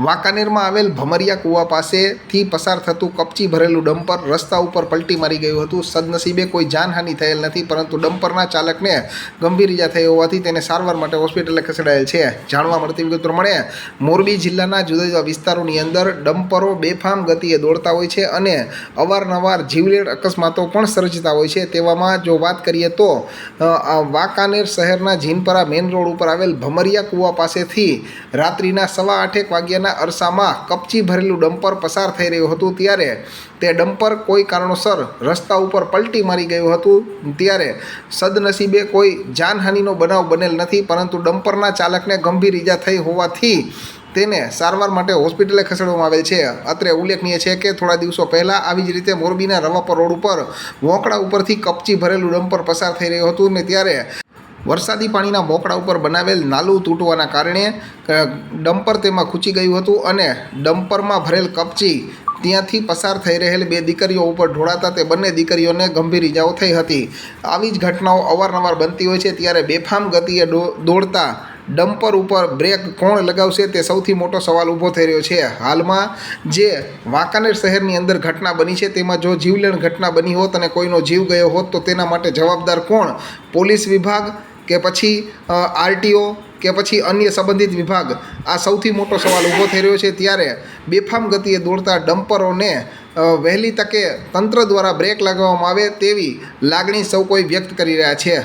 વાંકાનેરમાં આવેલ ભમરિયા કૂવા પાસેથી પસાર થતું કપચી ભરેલું ડમ્પર રસ્તા ઉપર પલટી મારી ગયું હતું. સદનસીબે કોઈ જાનહાનિ થયેલ નથી, પરંતુ ડમ્પરના ચાલકને ગંભીર ઇજા થઈ હોવાથી તેને સારવાર માટે હોસ્પિટલે ખસેડાયેલ છે. જાણવા મળતી વિગત પ્રમાણે, મોરબી જિલ્લાના જુદા જુદા વિસ્તારોની અંદર ડમ્પરો બેફામ ગતિએ દોડતા હોય છે અને અવારનવાર જીવલેણ અકસ્માતો પણ સર્જતા હોય છે. તેવામાં જો વાત કરીએ તો વાંકાનેર શહેરના જીનપરા મેઇન રોડ ઉપર આવેલ ભમરિયા કૂવા પાસેથી રાત્રિના સવા આઠેક વાગ્યાના અરસામાં કપચી ભરેલું ડમ્પર પસાર થઈ રહ્યું હતું ત્યારે તે ડમ્પર કોઈ કારણોસર રસ્તા ઉપર પલટી મારી ગયું હતું. ત્યારે સદનસીબે કોઈ જાનહાનિનો બનાવ બનેલ નથી, પરંતુ ડમ્પરના ચાલકને ગંભીર ઈજા થઈ હોવાથી તેને સારવાર માટે હોસ્પિટલે ખસેડવામાં આવેલ છે. અત્રે ઉલ્લેખનીય છે કે થોડા દિવસો પહેલાં આવી જ રીતે મોરબીના રવાપર રોડ ઉપર વોંકડા ઉપરથી કપચી ભરેલું ડમ્પર પસાર થઈ રહ્યું હતું ને ત્યારે વરસાદી પાણીના મોકળા ઉપર બનાવેલ નાલું તૂટવાના કારણે ડમ્પર તેમાં ખૂંચી ગયું હતું અને ડમ્પરમાં ભરેલ કપચી ત્યાંથી પસાર થઈ રહેલ બે દીકરીઓ ઉપર ઢોળાતા તે બંને દીકરીઓને ગંભીર ઇજાઓ થઈ હતી. આવી જ ઘટનાઓ અવારનવાર બનતી હોય છે ત્યારે બેફામ ગતિએ દોડતા ડમ્પર ઉપર બ્રેક કોણ લગાવશે તે સૌથી મોટો સવાલ ઊભો થઈ રહ્યો છે. હાલમાં જે વાંકાનેર શહેરની અંદર ઘટના બની છે તેમાં જો જીવલેણ ઘટના બની હોત અને કોઈનો જીવ ગયો હોત તો તેના માટે જવાબદાર કોણ? પોલીસ વિભાગ કે પછી આરટીઓ કે પછી અન્ય સંબંધિત વિભાગ આ સૌથી મોટો સવાલ ઊભો થઈ રહ્યો છે ત્યારે બેફામ ગતિએ દોડતા ડમ્પરોને વહેલી તકે તંત્ર દ્વારા બ્રેક લગાવવામાં આવે તેવી લાગણી સૌ કોઈ વ્યક્ત કરી રહ્યા છે.